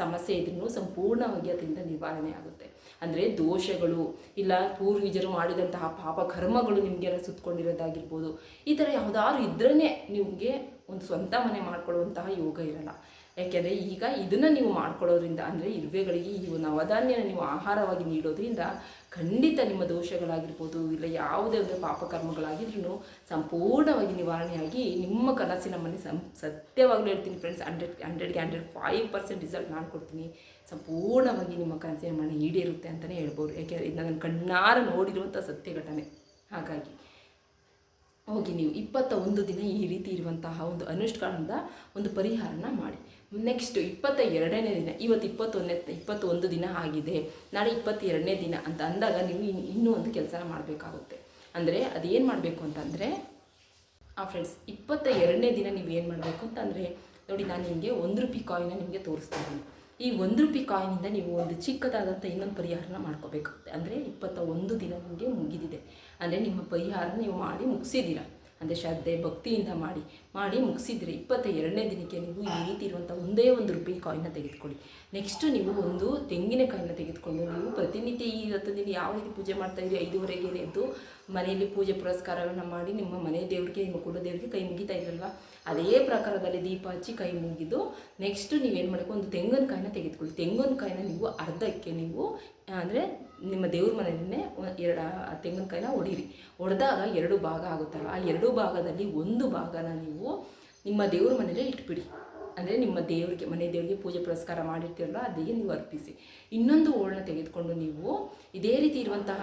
ಸಮಸ್ಯೆ ಇದ್ರೂ ಸಂಪೂರ್ಣವಾಗಿ ಅದರಿಂದ ನಿವಾರಣೆ ಆಗುತ್ತೆ. ಅಂದರೆ ದೋಷಗಳು, ಇಲ್ಲ ಪೂರ್ವಿಜರು ಮಾಡಿದಂತಹ ಪಾಪ ಕರ್ಮಗಳು ನಿಮಗೆಲ್ಲ ಸುತ್ತಕೊಂಡಿರೋದಾಗಿರ್ಬೋದು ಈ ಥರ ಯಾವುದಾದ್ರು ಇದ್ರೇ ನಿಮಗೆ ಒಂದು ಸ್ವಂತ ಮನೆ ಮಾಡ್ಕೊಳ್ಳುವಂತಹ ಯೋಗ ಇರಲ್ಲ. ಯಾಕೆಂದರೆ ಈಗ ಇದನ್ನು ನೀವು ಮಾಡ್ಕೊಳ್ಳೋದ್ರಿಂದ ಅಂದರೆ ಇರುವೆಗಳಿಗೆ ಈ ನವಧಾನ್ಯನ ನೀವು ಆಹಾರವಾಗಿ ನೀಡೋದ್ರಿಂದ ಖಂಡಿತ ನಿಮ್ಮ ದೋಷಗಳಾಗಿರ್ಬೋದು ಇಲ್ಲ ಯಾವುದೇ ಒಂದು ಪಾಪಕರ್ಮಗಳಾಗಿದ್ರೂ ಸಂಪೂರ್ಣವಾಗಿ ನಿವಾರಣೆಯಾಗಿ ನಿಮ್ಮ ಕನಸಿನ ಮನೆ ಸಂ, ಸತ್ಯವಾಗಲೂ ಹೇಳ್ತೀನಿ ಫ್ರೆಂಡ್ಸ್ ಹಂಡ್ರೆಡ್ ಹಂಡ್ರೆಡ್ಗೆ ಹಂಡ್ರೆಡ್ ಫೈವ್ ಪರ್ಸೆಂಟ್ ರಿಸಲ್ಟ್ ನಾನು ಕೊಡ್ತೀನಿ. ಸಂಪೂರ್ಣವಾಗಿ ನಿಮ್ಮ ಕನಸಿನ ಮನೆ ಈಡೇರುತ್ತೆ ಅಂತಲೇ ಹೇಳ್ಬೋದು. ಯಾಕೆಂದರೆ ಇದು ನಾನು ಕಣ್ಣಾರ ನೋಡಿರುವಂಥ ಸತ್ಯ ಘಟನೆ ಹಾಗಾಗಿ ಹೋಗಿ ನೀವು ಇಪ್ಪತ್ತ ಒಂದು ದಿನ ಈ ರೀತಿ ಇರುವಂತಹ ಒಂದು ಅನುಷ್ಠಾನದ ಒಂದು ಪರಿಹಾರನ ಮಾಡಿ. ನೆಕ್ಸ್ಟ್ ಇಪ್ಪತ್ತ ಎರಡನೇ ದಿನ, ಇವತ್ತು ಇಪ್ಪತ್ತೊಂದನೇ, ಇಪ್ಪತ್ತೊಂದು ದಿನ ಆಗಿದೆ. ನಾಳೆ ಇಪ್ಪತ್ತೆರಡನೇ ದಿನ ಅಂತ ಅಂದಾಗ ನೀವು ಇನ್- ಇನ್ನೂ ಒಂದು ಕೆಲಸನ ಮಾಡಬೇಕಾಗುತ್ತೆ. ಅಂದರೆ ಅದೇನು ಮಾಡಬೇಕು ಅಂತಂದರೆ, ಆ ಫ್ರೆಂಡ್ಸ್ ಇಪ್ಪತ್ತ ಎರಡನೇ ದಿನ ನೀವು ಏನು ಮಾಡಬೇಕು ಅಂತಂದರೆ, ನೋಡಿ ನಾನು ನಿಮಗೆ ಒಂದು ರೂಪಾಯಿ ಕಾಯಿನ ನಿಮಗೆ ತೋರಿಸ್ತಾ ಇದ್ದೀನಿ. ಈ ಒಂದು ರೂಪಾಯಿ ಕಾಯಿನಿಂದ ನೀವು ಒಂದು ಚಿಕ್ಕದಾದಂಥ ಇನ್ನೊಂದು ಪರಿಹಾರನ ಮಾಡ್ಕೋಬೇಕಾಗುತ್ತೆ. ಅಂದರೆ ಇಪ್ಪತ್ತ ಒಂದು ದಿನ ನಿಮಗೆ ಮುಗಿದಿದೆ. ಅಂದರೆ ನಿಮ್ಮ ಪರಿಹಾರ ನೀವು ಮಾಡಿ ಮುಗಿಸಿದ್ದೀರಾ. ಅಂದರೆ ಶ್ರದ್ಧೆ, ಭಕ್ತಿಯಿಂದ ಮಾಡಿ ಮಾಡಿ ಮುಗಿಸಿದ್ರೆ ಇಪ್ಪತ್ತ ಎರಡನೇ ದಿನಕ್ಕೆ ನೀವು ಈ ರೀತಿ ಇರುವಂಥ ಒಂದೇ ಒಂದು ರೂಪಾಯಿ ಕಾಯಿನ ತೆಗೆದುಕೊಳ್ಳಿ. ನೆಕ್ಸ್ಟು ನೀವು ಒಂದು ತೆಂಗಿನಕಾಯಿನ ತೆಗೆದುಕೊಂಡು ನೀವು ಪ್ರತಿನಿತ್ಯ ಈ ದಿನ ಯಾವ ರೀತಿ ಪೂಜೆ ಮಾಡ್ತಾ ಇದ್ದೀರಿ, ಐದುವರೆಗೆ ಎದ್ದು ಮನೆಯಲ್ಲಿ ಪೂಜೆ ಪುರಸ್ಕಾರಗಳನ್ನ ಮಾಡಿ ನಿಮ್ಮ ಮನೆ ದೇವರಿಗೆ, ನಿಮ್ಮ ಕುಲ ದೇವರಿಗೆ ಕೈ ಮುಗಿತಾ ಇದ್ರಲ್ವ? ಅದೇ ಪ್ರಕಾರದಲ್ಲಿ ದೀಪ ಹಚ್ಚಿ ಕೈ ಮುಗಿದು ನೆಕ್ಸ್ಟು ನೀವೇನು ಮಾಡಬೇಕು, ಒಂದು ತೆಂಗಿನಕಾಯಿನ ತೆಗೆದುಕೊಳ್ಳಿ. ತೆಂಗಿನಕಾಯಿನ ನೀವು ಅರ್ಧಕ್ಕೆ ನೀವು ಅಂದರೆ ನಿಮ್ಮ ದೇವ್ರ ಮನೆಯಲ್ಲೇ ಎರಡು, ಆ ತೆಂಗಿನಕಾಯಿನ ಹೊಡೀರಿ ಹೊಡೆದಾಗ ಎರಡು ಭಾಗ ಆಗುತ್ತಲ್ಲ ಆ ಎರಡು ಭಾಗದಲ್ಲಿ ಒಂದು ಭಾಗನ ನೀವು ನಿಮ್ಮ ದೇವ್ರ ಮನೇಲೇ ಇಟ್ಬಿಡಿ. ಅಂದರೆ ನಿಮ್ಮ ದೇವರಿಗೆ, ಮನೆ ದೇವರಿಗೆ ಪೂಜೆ ಪುರಸ್ಕಾರ ಮಾಡಿರ್ತೀರಲ್ಲ ಅದಿಗೆ ನೀವು ಅರ್ಪಿಸಿ. ಇನ್ನೊಂದು ಓಳನ್ನ ತೆಗೆದುಕೊಂಡು ನೀವು ಇದೇ ರೀತಿ ಇರುವಂತಹ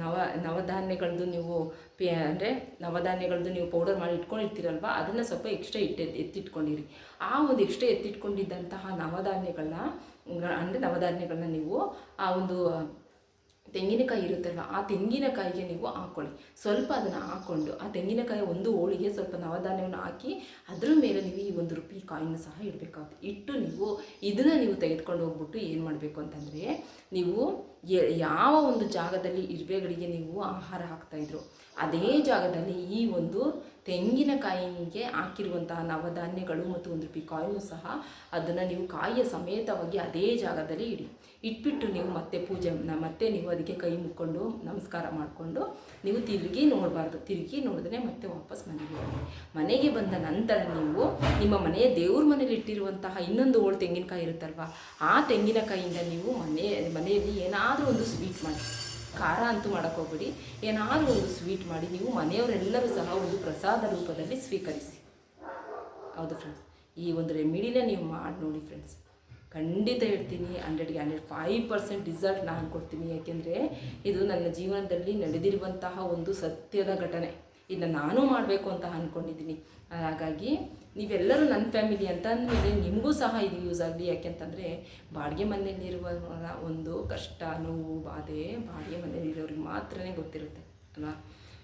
ನವ ನವಧಾನ್ಯಗಳದ್ದು ನೀವು ಪೇ, ಅಂದರೆ ನವಧಾನ್ಯಗಳದ್ದು ನೀವು ಪೌಡರ್ ಮಾಡಿ ಇಟ್ಕೊಂಡಿರ್ತೀರಲ್ವ, ಅದನ್ನು ಸ್ವಲ್ಪ ಎಕ್ಸ್ಟ್ರಾ ಇಟ್ಟು ಎತ್ತಿಟ್ಕೊಂಡಿರಿ. ಆ ಒಂದು ಎಕ್ಸ್ಟ್ರಾ ಎತ್ತಿಟ್ಕೊಂಡಿದ್ದಂತಹ ನವಧಾನ್ಯಗಳನ್ನ ಅಂದರೆ ನವಧಾನ್ಯಗಳನ್ನ ನೀವು ಆ ಒಂದು ತೆಂಗಿನಕಾಯಿ ಇರುತ್ತಲ್ವ, ಆ ತೆಂಗಿನಕಾಯಿಗೆ ನೀವು ಹಾಕ್ಕೊಳ್ಳಿ ಸ್ವಲ್ಪ ಅದನ್ನು ಹಾಕ್ಕೊಂಡು ಆ ತೆಂಗಿನಕಾಯಿ ಒಂದು ಹೋಳಿಗೆ ಸ್ವಲ್ಪ ನವಧಾನ್ಯವನ್ನು ಹಾಕಿ ಅದ್ರ ಮೇಲೆ ನೀವು ಈ ಒಂದು ರುಪಿ ಕಾಯಿನ ಸಹ ಇಡಬೇಕಾಗುತ್ತೆ. ಇಟ್ಟು ನೀವು ಇದನ್ನು ನೀವು ತೆಗೆದುಕೊಂಡು ಹೋಗ್ಬಿಟ್ಟು ಏನು ಮಾಡಬೇಕು ಅಂತಂದರೆ, ನೀವು ಯಾವ ಒಂದು ಜಾಗದಲ್ಲಿ ಇರುವೆಗಳಿಗೆ ನೀವು ಆಹಾರ ಹಾಕ್ತಾಯಿದ್ರು ಅದೇ ಜಾಗದಲ್ಲಿ ಈ ಒಂದು ತೆಂಗಿನಕಾಯಿಗೆ ಹಾಕಿರುವಂತಹ ನವಧಾನ್ಯಗಳು ಮತ್ತು ಒಂದು ರೂಪಾಯಿ ಕಾಯಿನು ಸಹ ಅದನ್ನು ನೀವು ಕಾಯಿಯ ಸಮೇತವಾಗಿ ಅದೇ ಜಾಗದಲ್ಲಿ ಇಡಿ. ಇಟ್ಬಿಟ್ಟು ನೀವು ಮತ್ತೆ ಪೂಜೆ ಮತ್ತೆ ನೀವು ಅದಕ್ಕೆ ಕೈ ಮುಕ್ಕೊಂಡು ನಮಸ್ಕಾರ ಮಾಡಿಕೊಂಡು ನೀವು ತಿರುಗಿ ನೋಡಬಾರ್ದು. ತಿರುಗಿ ನೋಡಿದ್ರೆ ಮತ್ತೆ ವಾಪಸ್ ಮನೆಗೆ ಬನ್ನಿ ಮನೆಗೆ ಬಂದ ನಂತರ ನೀವು ನಿಮ್ಮ ಮನೆಯ ದೇವ್ರ ಮನೇಲಿ ಇಟ್ಟಿರುವಂತಹ ಇನ್ನೊಂದು ಓಳು ತೆಂಗಿನಕಾಯಿ ಇರುತ್ತಲ್ವ, ಆ ತೆಂಗಿನಕಾಯಿಯಿಂದ ನೀವು ಮನೆ ಮನೆಯಲ್ಲಿ ಏನಾದರೂ ಒಂದು ಸ್ವೀಟ್ ಮಾಡಿ. ಖಾರ ಅಂತೂ ಮಾಡೋಕ್ಕೆ ಹೋಗ್ಬಿಡಿ. ಏನಾದರೂ ಒಂದು ಸ್ವೀಟ್ ಮಾಡಿ ನೀವು ಮನೆಯವರೆಲ್ಲರೂ ಸಹ ಒಂದು ಪ್ರಸಾದ ರೂಪದಲ್ಲಿ ಸ್ವೀಕರಿಸಿ. ಹೌದು ಫ್ರೆಂಡ್ಸ್ ಈ ಒಂದು ರೆಮಿಡಿನ ನೀವು ಮಾಡಿ ನೋಡಿ ಫ್ರೆಂಡ್ಸ್ ಖಂಡಿತ ಹೇಳ್ತೀನಿ ಹಂಡ್ರೆಡ್ಗೆ ಹಂಡ್ರೆಡ್ ಫೈವ್ ಪರ್ಸೆಂಟ್ ರಿಸಲ್ಟ್ ನಾನು ಕೊಡ್ತೀನಿ. ಯಾಕೆಂದರೆ ಇದು ನನ್ನ ಜೀವನದಲ್ಲಿ ನಡೆದಿರುವಂತಹ ಒಂದು ಸತ್ಯದ ಘಟನೆ. ಇದನ್ನ ನಾನು ಮಾಡಬೇಕು ಅಂತ ಅಂದ್ಕೊಂಡಿದ್ದೀನಿ ಹಾಗಾಗಿ ನೀವೆಲ್ಲರೂ ನನ್ನ ಫ್ಯಾಮಿಲಿ ಅಂತ ಅಂದಮೇಲೆ ನಿಮಗೂ ಸಹ ಇದು ಯೂಸ್ ಆಗಲಿ. ಯಾಕೆಂತಂದರೆ ಬಾಡಿಗೆ ಮನೆಯಲ್ಲಿರುವ ಒಂದು ಕಷ್ಟ, ನೋವು, ಬಾಧೆ ಬಾಡಿಗೆ ಮನೆಯಲ್ಲಿರೋರಿಗೆ ಮಾತ್ರನೇ ಗೊತ್ತಿರುತ್ತೆ, ಅಲ್ವಾ?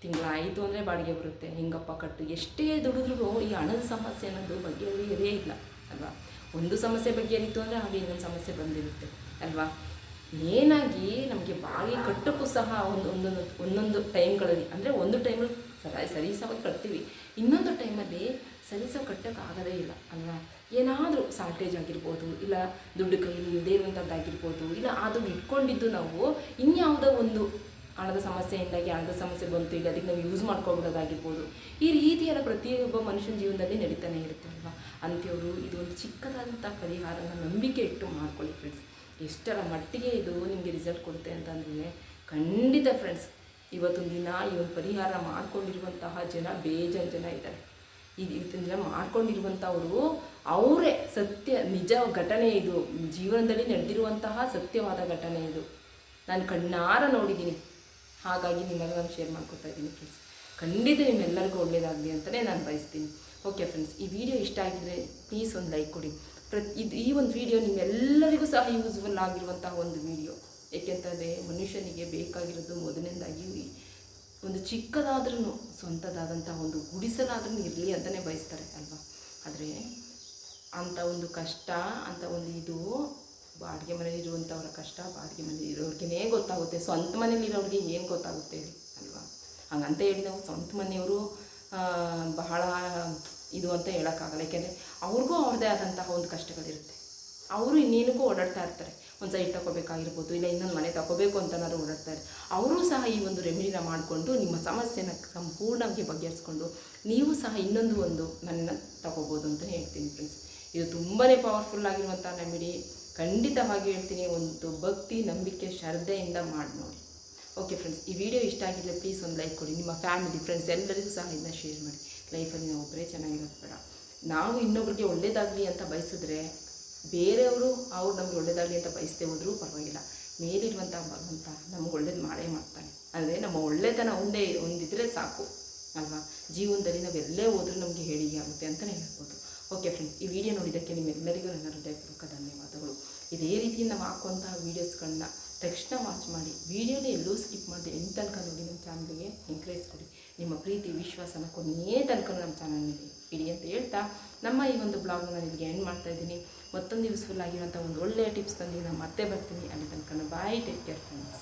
ತಿಂಗಳಾಯಿತು ಅಂದರೆ ಬಾಡಿಗೆ ಬರುತ್ತೆ. ಹೆಂಗಪ್ಪ ಕಟ್ಟು? ಎಷ್ಟೇ ದುಡಿದ್ರೂ ಈ ಹಣದ ಸಮಸ್ಯೆ ಅನ್ನೋದು ಬಗ್ಗೆ ಇರೇ ಇಲ್ಲ, ಅಲ್ವಾ? ಒಂದು ಸಮಸ್ಯೆ ಬಗ್ಗೆ ಬಗೆಹರಿತು ಅಂದರೆ ಹಾಗೆ ಇನ್ನೊಂದು ಸಮಸ್ಯೆ ಬಂದಿರುತ್ತೆ, ಅಲ್ವಾ? ಮೇನಾಗಿ ನಮಗೆ ಬಾಡಿಗೆ ಕಟ್ಟಕ್ಕೂ ಸಹ ಒಂದು, ಒಂದೊಂದು ಒಂದೊಂದು ಟೈಮ್ಗಳಲ್ಲಿ ಅಂದರೆ ಒಂದು ಟೈಮಲ್ಲಿ ಸರಿ ಸರಿಸವಾಗಿ ಕಟ್ತೀವಿ. ಇನ್ನೊಂದು ಟೈಮಲ್ಲಿ ಸರಿಸಾಗಿ ಕಟ್ಟೋಕ್ಕಾಗೋದೇ ಇಲ್ಲ ಅಲ್ವಾ? ಏನಾದರೂ ಶಾರ್ಟೇಜ್ ಆಗಿರ್ಬೋದು, ಇಲ್ಲ ದುಡ್ಡು ಕೈಯಲ್ಲಿ ಇಲ್ಲದೇ ಇರುವಂಥದ್ದಾಗಿರ್ಬೋದು ಇಲ್ಲ ಅದು ಇಟ್ಕೊಂಡಿದ್ದು ನಾವು ಇನ್ಯಾವುದೋ ಒಂದು ಹಣದ ಸಮಸ್ಯೆಯಿಂದಾಗಿ ಹಣದ ಸಮಸ್ಯೆ ಬಂತು, ಈಗ ಅದಕ್ಕೆ ನಾವು ಯೂಸ್ ಮಾಡ್ಕೊಬಿಡೋದಾಗಿರ್ಬೋದು. ಈ ರೀತಿಯಾದ ಪ್ರತಿಯೊಬ್ಬ ಮನುಷ್ಯನ ಜೀವನದಲ್ಲಿ ನಡೀತಾನೆ ಇರುತ್ತೆ ಅಲ್ವಾ? ಅಂಥವ್ರು ಇದು ಒಂದು ಚಿಕ್ಕದಾದಂಥ ಪರಿಹಾರನ ನಂಬಿಕೆ ಇಟ್ಟು ಮಾಡ್ಕೊಳ್ಳಿ ಫ್ರೆಂಡ್ಸ್ ಎಷ್ಟರ ಮಟ್ಟಿಗೆ ಇದು ನಿಮಗೆ ರಿಸಲ್ಟ್ ಕೊಡುತ್ತೆ ಅಂತಂದರೆ ಖಂಡಿತ ಫ್ರೆಂಡ್ಸ್ ಇವತ್ತೊಂದು ದಿನ ಈ ಒಂದು ಪರಿಹಾರ ಮಾಡ್ಕೊಂಡಿರುವಂತಹ ಜನ ಬೇಜಾರ್ ಜನ ಇದ್ದಾರೆ. ಇದು ಇವತ್ತಿನ ದಿನ ಮಾಡ್ಕೊಂಡಿರುವಂಥವರು ಅವರೇ ಸತ್ಯ, ನಿಜ ಘಟನೆ ಇದು. ಜೀವನದಲ್ಲಿ ನಡೆದಿರುವಂತಹ ಸತ್ಯವಾದ ಘಟನೆ ಇದು. ನಾನು ಕಣ್ಣಾರ ನೋಡಿದ್ದೀನಿ. ಹಾಗಾಗಿ ನಿಮ್ಮೆಲ್ಲ ನಾನು ಶೇರ್ ಮಾಡ್ಕೊತಾ ಇದ್ದೀನಿ ಫ್ರೆಂಡ್ಸ್ ಖಂಡಿತ ನಿಮ್ಮೆಲ್ಲರಿಗೂ ಒಳ್ಳೆಯದಾಗಲಿ ಅಂತಲೇ ನಾನು ಬಯಸ್ತೀನಿ. ಓಕೆ ಫ್ರೆಂಡ್ಸ್ ಈ ವಿಡಿಯೋ ಇಷ್ಟ ಆಗಿದ್ರೆ ಪ್ಲೀಸ್ ಒಂದು ಲೈಕ್ ಕೊಡಿ. ಪ್ರತಿ ಇದು ಈ ಒಂದು ವಿಡಿಯೋ ನಿಮ್ಮೆಲ್ಲರಿಗೂ ಸಹ ಯೂಸ್ಫುಲ್ ಆಗಿರುವಂತಹ ಒಂದು ವಿಡಿಯೋ ಏಕೆಂತಂದರೆ ಮನುಷ್ಯನಿಗೆ ಬೇಕಾಗಿರೋದು ಮೊದಲನೇದಾಗಿ ಒಂದು ಚಿಕ್ಕದಾದ್ರೂ ಸ್ವಂತದಾದಂಥ ಒಂದು ಗುಡಿಸಲಾದ್ರೂ ಇರಲಿ ಅಂತಲೇ ಬಯಸ್ತಾರೆ, ಅಲ್ವಾ? ಆದರೆ ಅಂಥ ಒಂದು ಕಷ್ಟ, ಅಂಥ ಒಂದು ಇದು ಬಾಡಿಗೆ ಮನೇಲಿ ಕಷ್ಟ, ಬಾಡಿಗೆ ಮನೇಲಿ ಇರೋರಿಗೇ ಗೊತ್ತಾಗುತ್ತೆ. ಸ್ವಂತ ಮನೇಲಿರೋರಿಗೆ ಏನು ಗೊತ್ತಾಗುತ್ತೆ ಅಲ್ವಾ? ಹಂಗಂತ ಹೇಳಿ ನಾವು ಸ್ವಂತ ಮನೆಯವರು ಬಹಳ ಇದು ಅಂತ ಹೇಳೋಕ್ಕಾಗಲ್ಲ. ಯಾಕೆಂದರೆ ಅವ್ರಿಗೂ ಅವ್ರದ್ದೇ ಆದಂತಹ ಒಂದು ಕಷ್ಟಗಳಿರುತ್ತೆ. ಅವರು ಇನ್ನೇನಕ್ಕೂ ಓಡಾಡ್ತಾ ಇರ್ತಾರೆ. ಒಂದು ಸೈಟ್ ತಗೋಬೇಕಾಗಿರ್ಬೋದು ಇಲ್ಲ ಇನ್ನೊಂದು ಮನೆ ತಗೋಬೇಕು ಅಂತನಾದ್ರು ಓಡಾಡ್ತಾರೆ ಅವರೂ ಸಹ ಈ ಒಂದು ರೆಮಿಡಿನ ಮಾಡಿಕೊಂಡು ನಿಮ್ಮ ಸಮಸ್ಯೆನ ಸಂಪೂರ್ಣವಾಗಿ ಬಗೆಹರಿಸ್ಕೊಂಡು ನೀವು ಸಹ ಇನ್ನೊಂದು ಒಂದು ಮನೆನ ತಗೋಬೋದು ಅಂತ ಹೇಳ್ತೀನಿ ಫ್ರೆಂಡ್ಸ್ ಇದು ತುಂಬಾ ಪವರ್ಫುಲ್ ಆಗಿರುವಂಥ ರೆಮಿಡಿ ಖಂಡಿತವಾಗಿ ಹೇಳ್ತೀನಿ, ಒಂದು ಭಕ್ತಿ, ನಂಬಿಕೆ, ಶ್ರದ್ಧೆಯಿಂದ ಮಾಡಿ ನೋಡಿ. ಓಕೆ ಫ್ರೆಂಡ್ಸ್ ಈ ವಿಡಿಯೋ ಇಷ್ಟ ಆಗಿದ್ದರೆ ಪ್ಲೀಸ್ ಒಂದು ಲೈಕ್ ಕೊಡಿ, ನಿಮ್ಮ ಫ್ಯಾಮಿಲಿ ಫ್ರೆಂಡ್ಸ್ ಎಲ್ಲರಿಗೂ ಸಹ ಇದನ್ನ ಶೇರ್ ಮಾಡಿ. ಲೈಫಲ್ಲಿ ನಾವು ಒಬ್ಬರೇ ಚೆನ್ನಾಗಿರೋದು ಬೇಡ. ನಾವು ಇನ್ನೊಬ್ರಿಗೆ ಒಳ್ಳೇದಾಗಲಿ ಅಂತ ಬಯಸಿದ್ರೆ ಬೇರೆಯವರು ಅವ್ರು ನಮ್ಗೆ ಒಳ್ಳೇದಾಗಲಿ ಅಂತ ಬಯಸದೆ ಹೋದರೂ ಪರವಾಗಿಲ್ಲ. ಮೇಲಿರುವಂಥ ಭಗವಂತ ನಮ್ಗೆ ಒಳ್ಳೇದು ಮಾಡೇ ಮಾಡ್ತಾನೆ. ಅಂದರೆ ನಮ್ಮ ಒಳ್ಳೆತನ ಒಂದೇ ಒಂದಿದ್ರೆ ಸಾಕು, ಅಲ್ವಾ? ಜೀವನದಲ್ಲಿ ನಾವು ಎಲ್ಲೇ ಹೋದರೂ ನಮಗೆ ಹೇಳಿಕೆ ಆಗುತ್ತೆ ಅಂತಲೇ ಹೇಳ್ಬೋದು. ಓಕೆ ಫ್ರೆಂಡ್ಸ್ ಈ ವಿಡಿಯೋ ನೋಡಿದ್ದಕ್ಕೆ ನಿಮ್ಮೆಲ್ಲರಿಗೂ ನನ್ನ ಹೃದಯಪೂರ್ವಕ ಧನ್ಯವಾದಗಳು. ಇದೇ ರೀತಿ ನಾವು ಹಾಕುವಂತಹ ವೀಡಿಯೋಸ್ಗಳನ್ನ ತಕ್ಷಣ ವಾಚ್ ಮಾಡಿ ವಿಡಿಯೋನ ಎಲ್ಲೂ ಸ್ಕಿಪ್ ಮಾಡಿದೆ ಎಂಟು ತನಕ ನೋಡಿ ನಮ್ಮ ಚಾನಲ್ಗೆ ಎಂಕರೇಜ್ ಕೊಡಿ. ನಿಮ್ಮ ಪ್ರೀತಿ, ವಿಶ್ವಾಸನ ಕೊನೆಯೇ ತನಕ ನಮ್ಮ ಚಾನಲ್ನಲ್ಲಿ ಇಡಿ ಅಂತ ಹೇಳ್ತಾ ನಮ್ಮ ಈ ಒಂದು ಬ್ಲಾಗ್ನ ನಿಮಗೆ ಎಂಡ್ ಮಾಡ್ತಾ ಇದ್ದೀನಿ. ಮತ್ತೊಂದು ಯೂಸ್ಫುಲ್ ಆಗಿರುವಂಥ ಒಂದು ಒಳ್ಳೆಯ ಟಿಪ್ಸ್ ತಂದಿಗೆ ನಾನು ಮತ್ತೆ ಬರ್ತೀನಿ. ಅಲ್ಲಿ ತನಕ ಬಾಯ್ ಟೇಕ್ ಕೇರ್ ಫ್ರೆಂಡ್ಸ್